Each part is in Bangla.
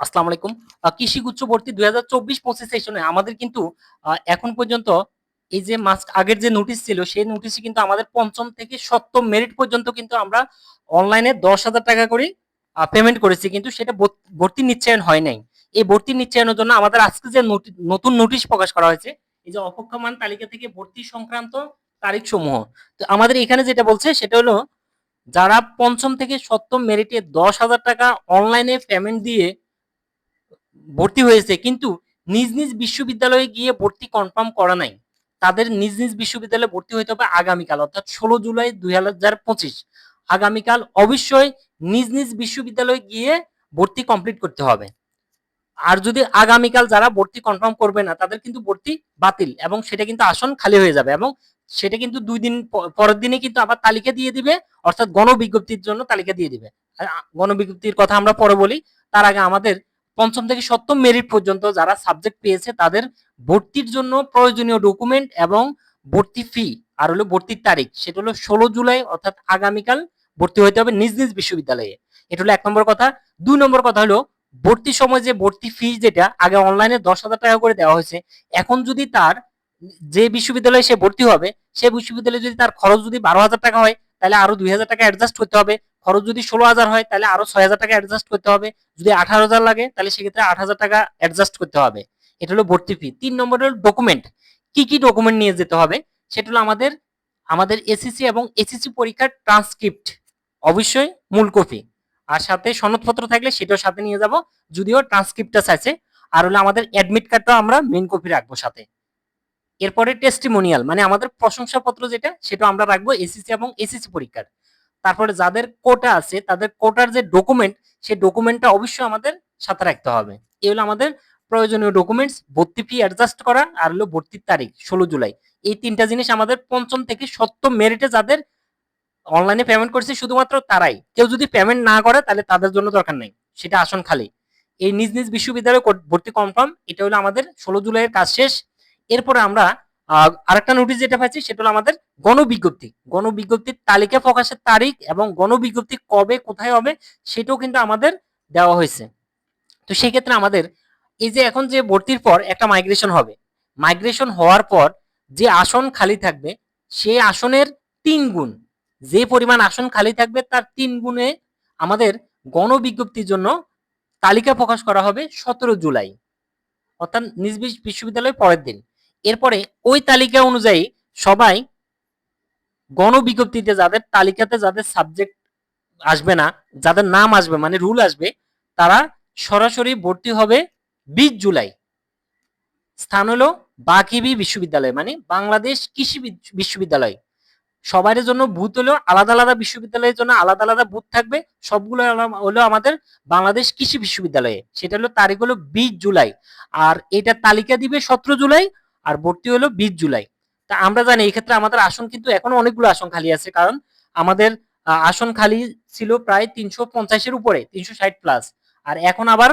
আসসালামু আলাইকুম। কৃষি গুচ্ছ ভর্তি দুই হাজার চব্বিশ পঁচিশ সেশনে আমাদের কিন্তু এখন পর্যন্ত এই যে মাস্ক আগের যে নোটিশ ছিল, সেই নোটিশে কিন্তু আমাদের পঞ্চম থেকে সপ্তম মেরিট পর্যন্ত কিন্তু আমরা অনলাইনে দশ হাজার টাকা করে পেমেন্ট করেছি। কিন্তু সেটা ভর্তি নিশ্চয়ন হয় নাই। এই ভর্তি নিশ্চয়নের জন্য আমাদের আজকে যে নতুন নোটিশ প্রকাশ করা হয়েছে, এই যে অপেক্ষমান তালিকা থেকে ভর্তি সংক্রান্ত তারিখ সমূহ তো আমাদের এখানে যেটা বলছে, সেটা হলো যারা পঞ্চম থেকে সপ্তম মেরিটে দশ হাজার টাকা অনলাইনে পেমেন্ট দিয়ে ভর্তি হয়েছে, কিন্তু নিজ নিজ বিশ্ববিদ্যালয়ে গিয়ে ভর্তি কনফার্ম করা নাই। তাদের নিজ নিজ বিশ্ববিদ্যালয়ে ভর্তি হইতে হবে আগামীকাল, অর্থাৎ ষোলো জুলাই দুই হাজার পঁচিশ। আগামীকাল অবশ্যই নিজ নিজ বিশ্ববিদ্যালয়ে গিয়ে ভর্তি কমপ্লিট করতে হবে। আর যদি আগামীকাল যারা ভর্তি কনফার্ম করবে না, তাদের কিন্তু ভর্তি বাতিল এবং সেটা কিন্তু আসন খালি হয়ে যাবে এবং সেটা কিন্তু দুই দিন পরের দিনে কিন্তু আবার তালিকা দিয়ে দিবে, অর্থাৎ গণবিজ্ঞপ্তির জন্য তালিকা দিয়ে দিবে। গণবিজ্ঞপ্তির কথা আমরা পরে বলি, তার আগে আমাদের পঞ্চম থেকে সপ্তম মেরিট পর্যন্ত যারা সাবজেক্ট পেয়েছে, তাদের ভর্তির জন্য প্রয়োজনীয় ডকুমেন্ট এবং ভর্তি ফি আর হলো ভর্তির তারিখ, সেটা হলো ষোলো জুলাই, অর্থাৎ আগামীকাল ভর্তি হতে হবে নিজ নিজ বিশ্ববিদ্যালয়ে। এটা হলো এক নম্বর কথা। দুই নম্বর কথা হলো ভর্তির সময় যে ভর্তি ফি যেটা, আগে অনলাইনে দশ হাজার টাকা করে দেওয়া হয়েছে। এখন যদি তার যে বিশ্ববিদ্যালয়ে সে ভর্তি হবে, সে বিশ্ববিদ্যালয়ে যদি তার খরচ যদি বারো হাজার টাকা হয়, তাহলে আরও দুই হাজার টাকা অ্যাডজাস্ট করতে হবে। খরচ যদি ষোলো হাজার হয়, তাহলে আরও ছয় হাজার টাকা অ্যাডজাস্ট করতে হবে। যদি আঠারো হাজার লাগে, তাহলে সেক্ষেত্রে আট হাজার টাকা অ্যাডজাস্ট করতে হবে। এটা হলো ভর্তি ফি তিন নম্বর হলো ডকুমেন্ট কি কি ডকুমেন্ট নিয়ে যেতে হবে? সেটা হলো আমাদের আমাদের এসএসসি এবং এসএসসি পরীক্ষার ট্রান্সক্রিপ্ট অবশ্যই মূল কপি আর সাথে সনদপত্র থাকলে সেটাও সাথে নিয়ে যাব। যদিও ট্রান্সক্রিপ্টটা চাইছে আর হলো আমাদের অ্যাডমিট কার্ডটাও আমরা মেন কপি রাখব সাথে। এরপরে টেস্টিমোনিয়াল মানে আমাদের প্রশংসাপত্র যেটা সেটা আমরা রাখব এসএসসি এবং এসএসসি পরীক্ষার। তারপরে যাদের কোটা আছে, তাদের কোটার যে ডকুমেন্ট সেই ডকুমেন্টটা অবশ্যই আমাদের সাথে রাখতে হবে। এই হলো আমাদের প্রয়োজনীয় ডকুমেন্টস ভর্তি ফি অ্যাডজাস্ট করা আর হলো ভর্তির তারিখ, ষোলো জুলাই। এই তিনটা জিনিস আমাদের পঞ্চম থেকে সপ্তম মেরিটে যাদের অনলাইনে পেমেন্ট করছে শুধুমাত্র তারাই। কেউ যদি পেমেন্ট না করে, তাহলে তাদের জন্য দরকার নেই। সেটা আসন খালি। এই নিজ নিজ বিশ্ববিদ্যালয়ে ভর্তি কনফার্ম এটা হলো আমাদের ষোলো জুলাইয়ের কাজ শেষ। এরপরে আমরা আরেকটা নোটিশ যেটা পাচ্ছি সেটা হলো আমাদের গণবিজ্ঞপ্তি। গণবিজ্ঞপ্তির তালিকা প্রকাশের তারিখ এবং গণবিজ্ঞপ্তি কবে, কোথায় হবে, সেটাও কিন্তু আমাদের দেওয়া হয়েছে। তো সেই ক্ষেত্রে আমাদের এই যে এখন যে ভর্তির পর একটা মাইগ্রেশন হবে। মাইগ্রেশন হওয়ার পর যে আসন খালি থাকবে সেই আসনের তিন গুণ, যে পরিমাণ আসন খালি থাকবে, তার তিন গুণে আমাদের গণবিজ্ঞপ্তির জন্য তালিকা প্রকাশ করা হবে সতেরো জুলাই। অর্থাৎ নিজ বিশ- বিশ্ববিদ্যালয়ের পরের দিন। এরপরে ওই তালিকা অনুযায়ী সবাই গণবিজ্ঞপ্তিতে যাদের তালিকাতে যাদের সাবজেক্ট আসবে না, যাদের নাম আসবে মানে রুল আসবে, তারা সরাসরি ভর্তি হবে বিশ জুলাই। স্থান হলো বাকিবি বিশ্ববিদ্যালয় মানে বাংলাদেশ কৃষি বিশ্ববিদ্যালয়। সবার জন্য বুথ হলো আলাদা আলাদা বিশ্ববিদ্যালয়ের জন্য আলাদা আলাদা বুথ থাকবে, সবগুলো হলো আমাদের বাংলাদেশ কৃষি বিশ্ববিদ্যালয়ে। সেটা হলো তারিখ হলো বিশ জুলাই। আর এটা তালিকা দিবে সতেরো জুলাই আর ভর্তি হলো বিশ জুলাই। তা আমরা জানি এই ক্ষেত্রে আমাদের আসন কিন্তু এখনও অনেকগুলো আসন খালি আছে, কারণ আমাদের আসন খালি ছিল প্রায় তিনশো পঞ্চাশের উপরে, তিনশো ষাট প্লাস আর এখন আবার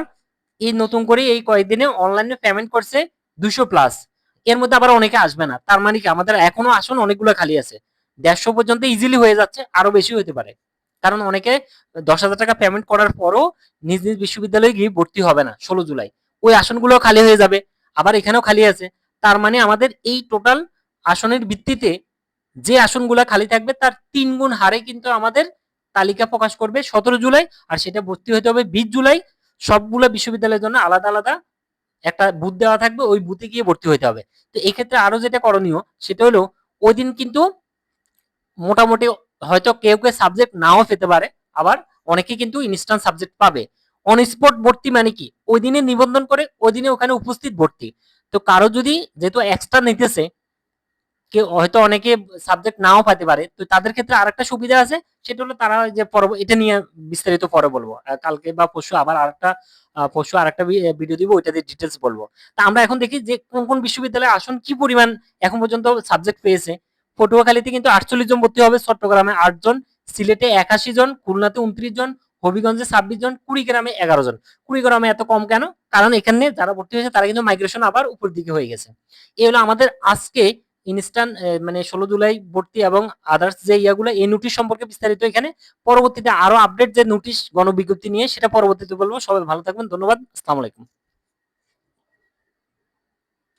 এই নতুন করে এই কয়েকদিনে অনলাইনে পেমেন্ট করছে দুশো প্লাস এর মধ্যে আবার অনেকে আসবে না, তার মানে কি আমাদের এখনও আসন অনেকগুলো খালি আছে। দেড়শো পর্যন্ত ইজিলি হয়ে যাচ্ছে, আরও বেশি হতে পারে। কারণ অনেকে দশ হাজার টাকা পেমেন্ট করার পরও নিজ নিজ বিশ্ববিদ্যালয়ে গিয়ে ভর্তি হবে না, ষোলো জুলাই। ওই আসনগুলো খালি হয়ে যাবে, আবার এখানেও খালি আছে। তার মানে আমাদের এই টোটাল আসনের ভিত্তিতে যে আসনগুলা খালি থাকবে, তার তিন গুণ হারে কিন্তু আমাদের তালিকা প্রকাশ করবে সতেরো জুলাই, আর সেটা ভর্তি হতে হবে বিশ জুলাই। সবগুলো বিশ্ববিদ্যালয়ের জন্য আলাদা আলাদা একটা বুথ দেওয়া থাকবে, ওই বুথে গিয়ে ভর্তি হতে হবে। তো এই ক্ষেত্রে আরও যেটা করণীয়, সেটা হলো ওই দিন কিন্তু মোটামুটি হয়তো কেউ কেউ সাবজেক্ট নাও পেতে পারে, আবার অনেকে কিন্তু ইনস্ট্যান্ট সাবজেক্ট পাবে। অন স্পট ভর্তি মানে কি? ওই দিনে নিবন্ধন করে ওই দিনে ওখানে উপস্থিত ভর্তি। তো কারও যদি যেহেতু এক্সট্রা নিতেছে, কেউ হয়তো অনেকে সাবজেক্ট নাও পাইতে পারে, তো তাদের ক্ষেত্রে আরেকটা সুবিধা আছে, সেটা হলো তারা যে পর এটা নিয়ে বিস্তারিত পরে বলব। কালকে বা পরশু আবার আরেকটা পরশু আরেকটা ভিডিও দিব ওইটাতে ডিটেলস বলব। তা আমরা এখন দেখি যে কোন কোন বিশ্ববিদ্যালয়ে আসন কি পরিমাণ এখন পর্যন্ত সাবজেক্ট পেয়েছে। পটুয়াখালীতে কিন্তু আটচল্লিশ জন ভর্তি হবে, চট্টগ্রামে আট জন সিলেটে একাশি জন, খুলনাতে উনত্রিশ জন হবিগঞ্জে ছাব্বিশ জন, কুড়িগ্রামে এগারো জন। কুড়িগ্রামে এত কম কেন? কারণ এখানে যারা ভর্তি হয়েছে, তারা কিন্তু মাইগ্রেশন আবার উপর দিকে হয়ে গেছে। এই হলো আমাদের আজকে ইনস্ট্যান্ট মানে ষোলো জুলাই ভর্তি এবং আদার্স যে ইয়াগুলো, এই নোটিশ সম্পর্কে বিস্তারিত এখানে। পরবর্তীতে আরও আপডেট যে নোটিশ গণবিজ্ঞপ্তি নিয়ে, সেটা পরবর্তীতে বলব। সবাই ভালো থাকবেন, ধন্যবাদ, আসসালামু আলাইকুম।